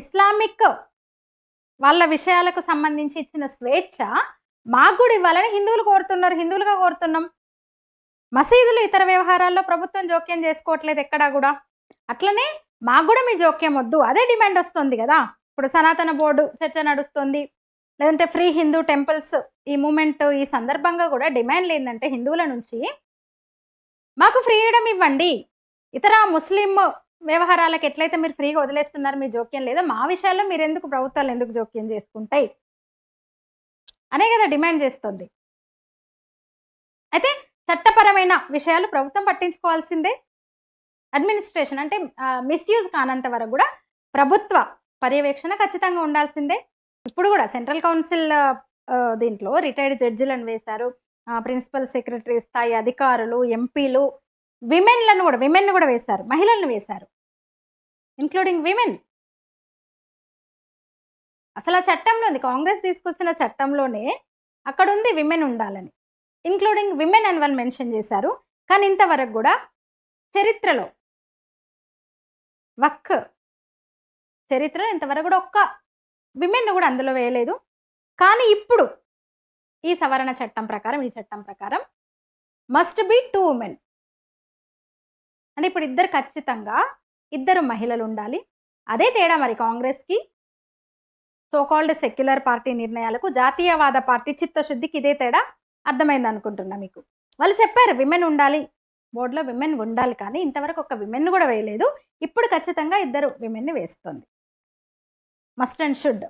Islamic వాళ్ళ విషయాలకు సంబంధించి ఇచ్చిన స్వేచ్ఛ మాకు కూడా ఇవ్వాలని హిందువులు కోరుతున్నారు. హిందువులుగా కోరుతున్నాం. మసీదులు ఇతర వ్యవహారాల్లో ప్రభుత్వం జోక్యం చేసుకోవట్లేదు ఎక్కడా కూడా. అట్లనే మాకు కూడా మీ జోక్యం వద్దు. అదే డిమాండ్ వస్తుంది కదా. ఇప్పుడు సనాతన బోర్డు చర్చ నడుస్తుంది. లేదంటే ఫ్రీ హిందూ టెంపుల్స్ ఈ మూమెంట్ ఈ సందర్భంగా కూడా డిమాండ్ ఏంటంటే హిందువుల నుంచి మాకు ఫ్రీడమ్ ఇవ్వండి. ఇతర ముస్లిం వ్యవహారాలకు ఎట్లయితే మీరు ఫ్రీగా వదిలేస్తున్నారు మీ జోక్యం లేదో మా విషయాల్లో మీరు ఎందుకు ప్రభుత్వాలు ఎందుకు జోక్యం చేసుకుంటాయి? అనే కదా డిమాండ్ చేస్తుంది. అయితే చట్టపరమైన విషయాలు ప్రభుత్వం పట్టించుకోవాల్సిందే. అడ్మినిస్ట్రేషన్ అంటే మిస్యూజ్ కానంత వరకు కూడా ప్రభుత్వ పర్యవేక్షణ ఖచ్చితంగా ఉండాల్సిందే. ఇప్పుడు కూడా సెంట్రల్ కౌన్సిల్ దీంట్లో రిటైర్డ్ జడ్జిలను వేశారు. ప్రిన్సిపల్ సెక్రటరీ స్థాయి అధికారులు ఎంపీలు విమెన్లను కూడా విమెన్ కూడా వేశారు. మహిళలను వేశారు. ఇంక్లూడింగ్ విమెన్ అసలు ఆ చట్టంలో ఉంది. కాంగ్రెస్ తీసుకొచ్చిన చట్టంలోనే అక్కడ ఉంది విమెన్ ఉండాలని. ఇంక్లూడింగ్ విమెన్ అని వాళ్ళు మెన్షన్ చేశారు. కానీ ఇంతవరకు కూడా చరిత్రలో వక్ చరిత్రలో ఇంతవరకు కూడా ఒక్క విమెన్ కూడా అందులో వేయలేదు. కానీ ఇప్పుడు ఈ సవరణ చట్టం ప్రకారం ఈ చట్టం ప్రకారం మస్ట్ బి టూ ఉమెన్ అంటే ఇప్పుడు ఇద్దరు ఖచ్చితంగా ఇద్దరు మహిళలు ఉండాలి. అదే తేడా మరి కాంగ్రెస్కి. సోకాల్డ్ సెక్యులర్ పార్టీ నిర్ణయాలకు జాతీయవాద పార్టీ చిత్తశుద్ధికి ఇదే తేడా అర్థమైంది అనుకుంటున్నా మీకు. వాళ్ళు చెప్పారు విమెన్ ఉండాలి. బోర్డులో విమెన్ ఉండాలి కానీ ఇంతవరకు ఒక విమెన్ కూడా వేయలేదు. ఇప్పుడు ఖచ్చితంగా ఇద్దరు విమెన్ని వేస్తుంది. Must and should